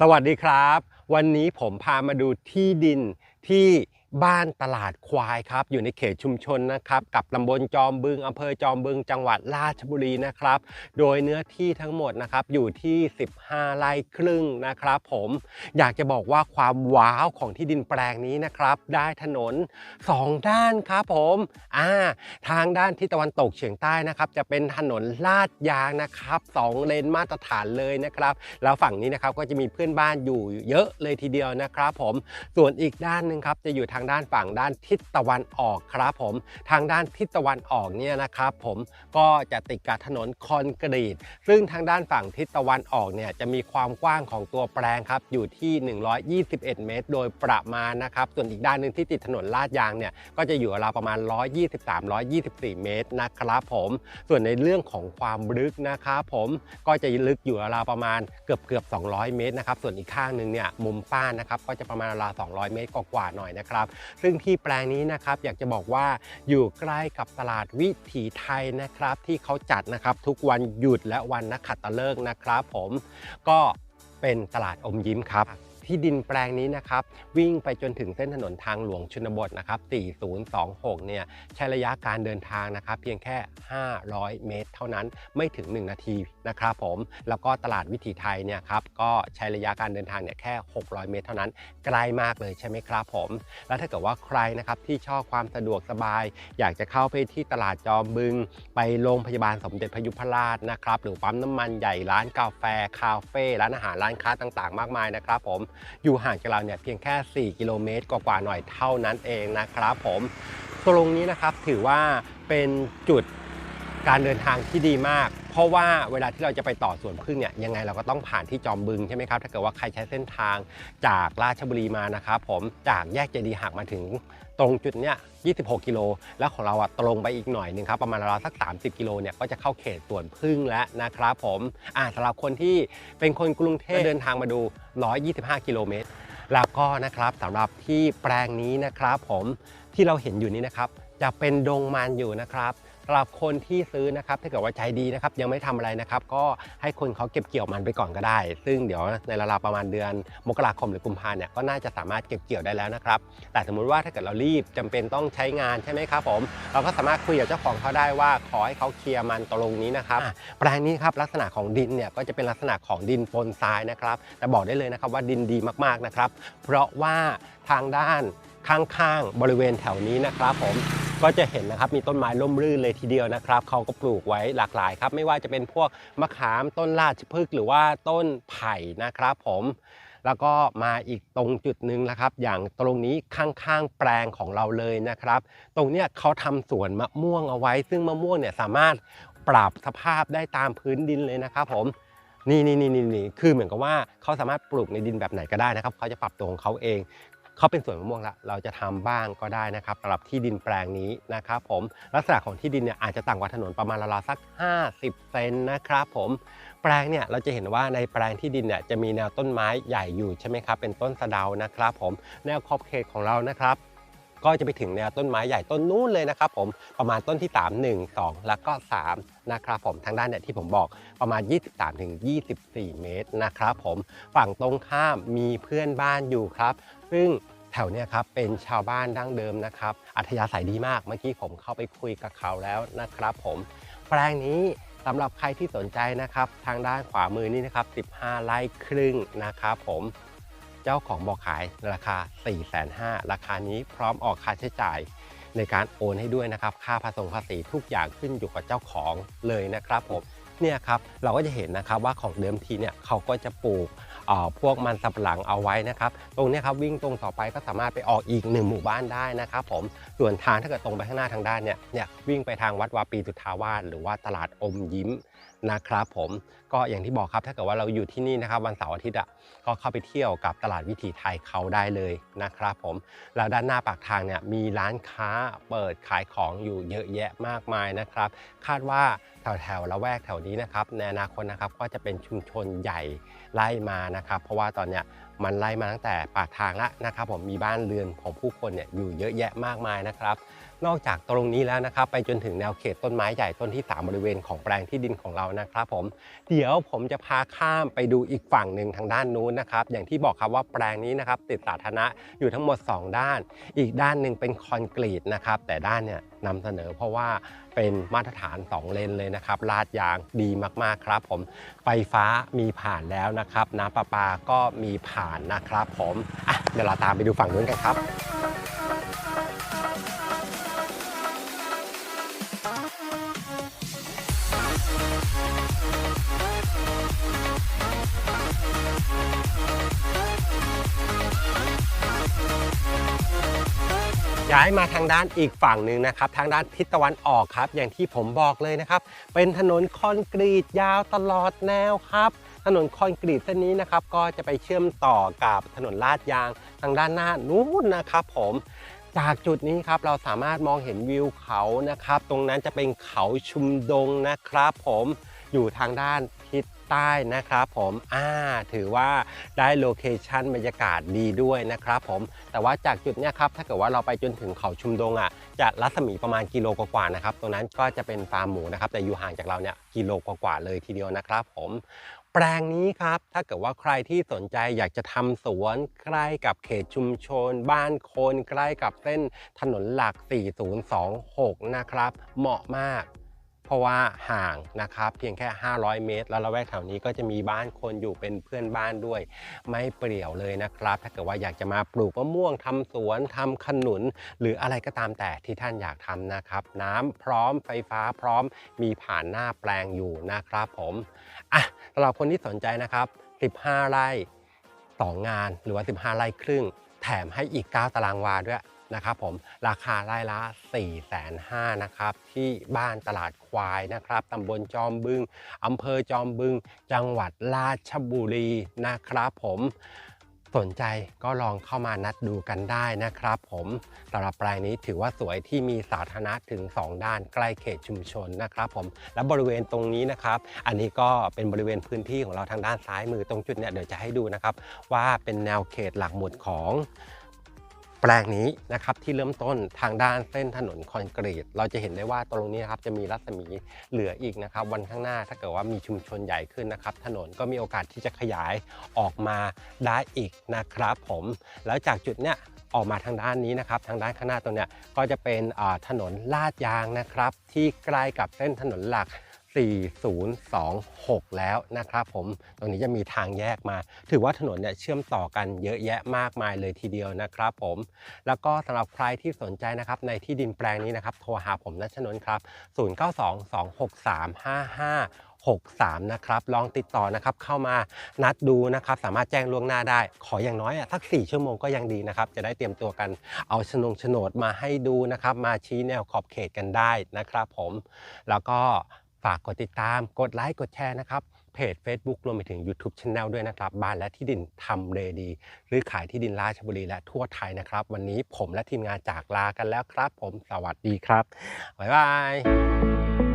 สวัสดีครับ วันนี้ผมพามาดูที่ดินที่ บ้านตลาดควายครับอยู่ในเขตชุมชนนะครับกับตำบลจอมบึงอำเภอจอมบึงจังหวัดราชบุรีนะครับ โดยเนื้อที่ทั้งหมดนะครับอยู่ที่ 15 ไร่ครึ่งนะครับ ผมอยากจะบอกว่าความว้าวของที่ดินแปลงนี้นะครับ ได้ถนน 2 ด้านครับผมอ่าทางด้านที่ตะวันตกเฉียงใต้นะครับ จะเป็นถนนลาดยางนะครับสองเลนมาตรฐานเลยนะครับ แล้วฝั่งนี้นะครับก็จะมีเพื่อนบ้านอยู่เยอะเลยทีเดียวนะครับ ผมส่วนอีกด้านหนึ่งครับจะอยู่ทางด้านฝั่งด้านทิศตะวันออกครับผมทางด้านทิศตะวันออกเนี่ยนะครับผมก็จะติดกับถนนคอนกรีต ซึ่งทางด้านฝั่งทิศตะวันออกเนี่ยจะมีความกว้างของตัวแปลงครับอยู่ที่ 121 เมตร โดยประมาณนะครับส่วนอีกด้านหนึ่งที่ติดถนนลาดยางเนี่ยก็จะอยู่ราวประมาณ 123-124 เมตรนะครับผมส่วนในเรื่องของความลึกนะครับผมก็จะลึกอยู่ราวประมาณเกือบเกือบ200 เมตรนะครับส่วนอีกข้างหนึ่งเนี่ยมุมป้านนะครับก็จะประมาณราว200 เมตรกว่าๆหน่อยนะครับซึ่งที่แปลงนี้นะครับอยากจะบอกว่าอยู่ใกล้กับตลาดวิถีไทยนะครับ ที่เขาจัดนะครับทุกวันหยุดและวันนักขัตฤกษ์นะครับ ผมก็เป็นตลาดอมยิ้มครับ ที่ดินแปลงนี้นะครับ วิ่งไปจนถึงเส้นถนนทางหลวงชนบทนะครับ 4026 เนี่ยใช้ระยะการเดินทางนะครับ เพียงแค่ 500 เมตร เท่านั้นไม่ถึง 1 นาทีนะครับผม แล้วก็ตลาดวิถีไทยเนี่ยครับก็ใช้ระยะการเดินทางเนี่ยแค่ 600 เมตร เท่านั้นใกลมากเลยใช่ไหมครับผม แล้วถ้าเกิดว่าใครนะครับที่ชอบความสะดวกสบาย อยากจะเข้าไปที่ตลาดจอมบึง ไปโรงพยาบาลสมเด็จพยุพราชนะครับหรือปั๊มน้ำมันใหญ่ร้านกาแฟคาเฟ่ร้านอาหารร้านค้าต่างๆ มากมายนะครับผมอยู่ห่างจากเราเนี่ยเพียงแค่ 4 กิโลเมตร กว่าๆหน่อยเท่านั้นเองนะครับผมตรงนี้นะครับถือว่าเป็นจุด การเดินทางที่ดีมาก เพราะว่าเวลาที่เราจะไปต่อสวนพึ่งเนี่ยยังไงเราก็ต้องผ่านที่จอมบึงใช่ไหมครับถ้าเกิดว่าใครใช้เส้นทางจากราชบุรีมานะครับผมจากแยกเจดีย์หักมาถึงตรงจุดเนี้ย26 กิโล แล้วของเราอะตรงไปอีกหน่อยหนึงครับ ประมาณราวสัก 30 กิโลเนี่ย ก็จะเข้าเขตสวนพึ่งแล้วนะครับผม อ่าสำหรับคนที่เป็นคนกรุงเทพเดินทางมาดู 125 กิโลเมตร แล้วก็นะครับสำหรับที่แปลงนี้นะครับผมที่เราเห็นอยู่นี้นะครับ จะเป็นดงมันอยู่นะครับ สำหรับคนที่ซื้อนะครับถ้าเกิดว่าใจดีนะครับยังไม่ทำอะไรนะครับ ก็ให้คนเขาเก็บเกี่ยวมันไปก่อนก็ได้ ซึ่งเดี๋ยวในราวๆประมาณเดือนมกราคมหรือกุมภาเนี่ยก็น่าจะสามารถเก็บเกี่ยวได้แล้วนะครับ แต่สมมุติว่าถ้าเกิดเรารีบจำเป็นต้องใช้งานใช่ไหมครับผม เราก็สามารถคุยกับเจ้าของเขาได้ว่าขอให้เขาเคลียร์มันตรงนี้นะครับแปลงนี้ครับลักษณะของดินเนี่ยก็จะเป็นลักษณะของดินปนทรายนะครับแต่บอกได้เลยนะครับว่าดินดีมากๆนะครับ เพราะว่าทางด้านข้างๆ บริเวณแถวนี้นะครับผม ก็จะเห็นนะครับมีต้นไม้ร่มรื่นเลยทีเดียวนะครับเขาก็ปลูกไว้หลากหลายครับ ไม่ว่าจะเป็นพวกมะขามต้นราชพฤกษ์หรือว่าต้นไผ่นะครับผมแล้วก็มาอีกตรงจุดหนึ่งนะครับ อย่างตรงนี้ข้างๆแปลงของเราเลยนะครับ ตรงเนี้ยเขาทำสวนมะม่วงเอาไว้ ซึ่งมะม่วงเนี่ยสามารถปรับสภาพได้ตามพื้นดินเลยนะครับผมนี่นี่นี่นี่นี่คือเหมือนกับว่าเขาสามารถปลูกในดินแบบไหนก็ได้นะครับเขาจะปรับตัวของเขาเอง เขาเป็นสวนมะม่วงละเราจะทำบ้างก็ได้นะครับสำหรับที่ดินแปลงนี้นะครับผมลักษณะของที่ดินเนี่ยอาจจะต่างกว่าถนนประมาณราวๆสัก 50 เซนนะครับผมแปลงเนี่ยเราจะเห็นว่าในแปลงที่ดินเนี่ยจะมีแนวต้นไม้ใหญ่อยู่ใช่ไหมครับเป็นต้นสะเดานะครับผมแนวขอบเขตของเรานะครับ ก็จะไปถึงแนวต้นไม้ใหญ่ต้นนู้นเลยนะครับผมประมาณต้นที่ 3 1 2 แล้วก็3นะครับผมทางด้านเนี่ยที่ผมบอกประมาณ 23ถึง24 เมตรนะครับผมฝั่งตรงข้ามมีเพื่อนบ้านอยู่ครับ ซึ่งแถวเนี้ยครับเป็นชาวบ้านดั้งเดิมนะครับ อัธยาศัยดีมากเมื่อกี้ผมเข้าไปคุยกับเขาแล้วนะครับผมแปลงนี้สำหรับใครที่สนใจนะครับ ทางด้านขวามือนี่นะครับ 15 ไร่ครึ่งนะครับผม เจ้าของบอกขายราคา 4,500,000ราคานี้พร้อมออกค่าใช้จ่าย ในการโอนให้ด้วยนะครับ ค่าผสมภาษีทุกอย่างขึ้นอยู่กับเจ้าของเลยนะครับผมเนี่ยครับเราก็จะเห็นนะครับว่าของเดิมทีเนี่ยเขาก็จะปลูกพวกมันสำปะหลังเอาไว้นะครับ ตรงนี้ครับวิ่งตรงต่อไปก็สามารถไปออกอีกหนึ่งหมู่บ้านได้นะครับ ผมส่วนทางถ้าเกิดตรงไปข้างหน้าทางด้านเนี่ยเนี่ยวิ่งไปทางวัดวาปีสุทธาวาสหรือว่าตลาดอมยิ้ม นะครับผมก็อย่างที่บอกครับถ้าเกิดว่าเราอยู่ที่นี่นะครับวันเสาร์อาทิตย์อะก็เข้าไปเที่ยวกับตลาดวิถีไทยเขาได้เลยนะครับผมแล้วด้านหน้าปากทางเนี่ยมีร้านค้าเปิดขายของอยู่เยอะแยะมากมายนะครับ คาดว่าแถวแถวๆละแวกแถวนี้นะครับในอนาคตนะครับก็จะเป็นชุมชนใหญ่ไล่มานะครับ เพราะว่าตอนเนี้ยมันไล่มาตั้งแต่ปากทางแล้วนะครับ ผมมีบ้านเรือนของผู้คนเนี่ยอยู่เยอะแยะมากมายนะครับ นอกจากตรงนี้แล้วนะครับ ไปจนถึงแนวเขตต้นไม้ใหญ่ต้นที่ 3 บริเวณของแปลงที่ดินของเรานะครับผมเดี๋ยวผมจะพาข้ามไปดูอีกฝั่งหนึ่งทางด้านนู้นนะครับอย่างที่บอกครับว่าแปลงนี้นะครับติดสาธารณะอยู่ทั้งหมด 2 ด้าน อีกด้านหนึ่งเป็นคอนกรีตนะครับแต่ด้านเนี่ยนำเสนอเพราะว่าเป็นมาตรฐาน 2 เลนเลยนะครับลาดยางดีมากๆครับ ผมไฟฟ้ามีผ่านแล้วนะครับ น้ำประปาก็มีผ่านนะครับ ผมอะเดี๋ยวเราตามไปดูฝั่งนู้นกันครับ ย้ายมาทางด้านอีกฝั่งหนึ่งนะครับ ทางด้านทิศตะวันออกครับ อย่างที่ผมบอกเลยนะครับ เป็นถนนคอนกรีตยาวตลอดแนวครับ ถนนคอนกรีตเส้นนี้นะครับ ก็จะไปเชื่อมต่อกับถนนลาดยางทางด้านหน้านู้นนะครับผมจากจุดนี้ครับเราสามารถมองเห็นวิวเขานะครับ ตรงนั้นจะเป็นเขาชุมดงนะครับ ผมอยู่ทางด้าน ใต้นะครับผมอ่าถือว่าได้โลเคชันบรรยากาศดีด้วยนะครับผมแต่ว่าจากจุดเนี้ยครับถ้าเกิดว่าเราไปจนถึงเขาชุมดงอะจะรัศมีประมาณกิโลกว่าๆนะครับตรงนั้นก็จะเป็นฟาร์มหมูนะครับแต่อยู่ห่างจากเราเนี่ยกิโลกว่าๆเลยทีเดียวนะครับ ผมแปลงนี้ครับ ถ้าเกิดว่าใครที่สนใจอยากจะทำสวนใกล้กับเขตชุมชน บ้านคนใกล้กับเส้นถนนหลัก 4026 นะครับ เหมาะมาก เพราะว่าห่างนะครับเพียงแค่ 500 เมตร แล้วละแวกแถวนี้ก็จะมีบ้านคนอยู่เป็นเพื่อนบ้านด้วย ไม่เปรี่ยวเลยนะครับ ถ้าเกิดว่าอยากจะมาปลูกมะม่วงทำสวนทำขนุน หรืออะไรก็ตามแต่ที่ท่านอยากทำนะครับ น้ำพร้อมไฟฟ้าพร้อมมีผ่านหน้าแปลงอยู่นะครับผมอะสำหรับคนที่สนใจนะครับ 15 ไร่ 2 งานหรือว่า 15 ไร่ครึ่ง แถมให้อีก 9 ตารางวาด้วย นะครับผมราคาไร่ละ 4 5 0 0 0นะครับที่บ้านตลาดควายนะครับตำบลจอมบึงอำเภอจอมบึง จังหวัดราชบุรีนะครับผมสนใจก็ลองเข้ามานัดดูกันได้นะครับผมสำหรับแปลงนี้ถือว่าสวยที่มีสาธารณะถึง 2 ด้านใกล้เขตชุมชนนะครับผมและบริเวณตรงนี้นะครับ อันนี้ก็เป็นบริเวณพื้นที่ของเราทางด้านซ้ายมือตรงจุดเนี้ยเดี๋ยวจะให้ดูนะครับ ว่าเป็นแนวเขตหลักหมุดของ แปลงนี้นะครับที่เริ่มต้นทางด้านเส้นถนนคอนกรีต เราจะเห็นได้ว่าตรงนี้นะครับจะมีรัศมีเหลืออีกนะครับวันข้างหน้าถ้าเกิดว่ามีชุมชนใหญ่ขึ้นนะครับถนนก็มีโอกาสที่จะขยายออกมาได้อีกนะครับผมแล้วจากจุดเนี้ยออกมาทางด้านนี้นะครับทางด้านข้างหน้าตรงเนี้ยก็จะเป็นถนนลาดยางนะครับที่ใกล้กับเส้นถนนหลัก 4026 แล้วนะครับผมตรงนี้จะมีทางแยกมา ถือว่าถนนเนี่ยเชื่อมต่อกันเยอะแยะมากมายเลยทีเดียวนะครับผมแล้วก็สำหรับใครที่สนใจนะครับในที่ดินแปลงนี้นะครับโทรหาผมนัชนนครับ 0922635563 นะครับ ลองติดต่อนะครับ เข้ามานัดดูนะครับ สามารถแจ้งล่วงหน้าได้ ขออย่างน้อยอะสัก 4 ชั่วโมงก็ยังดีนะครับ จะได้เตรียมตัวกัน เอาโฉนงโฉนดมาให้ดูนะครับ มาชี้แนวขอบเขตกันได้นะครับผม แล้วก็ ฝากกดติดตามกดไลค์กดแชร์นะครับเพจ Facebook รวมไปถึง YouTube Channel ด้วยนะครับ บ้านและที่ดินทำเลดี หรือขายที่ดินราชบุรีและทั่วไทยนะครับ วันนี้ผมและทีมงานจากลากันแล้วครับ ผมสวัสดีครับ บ๊ายบาย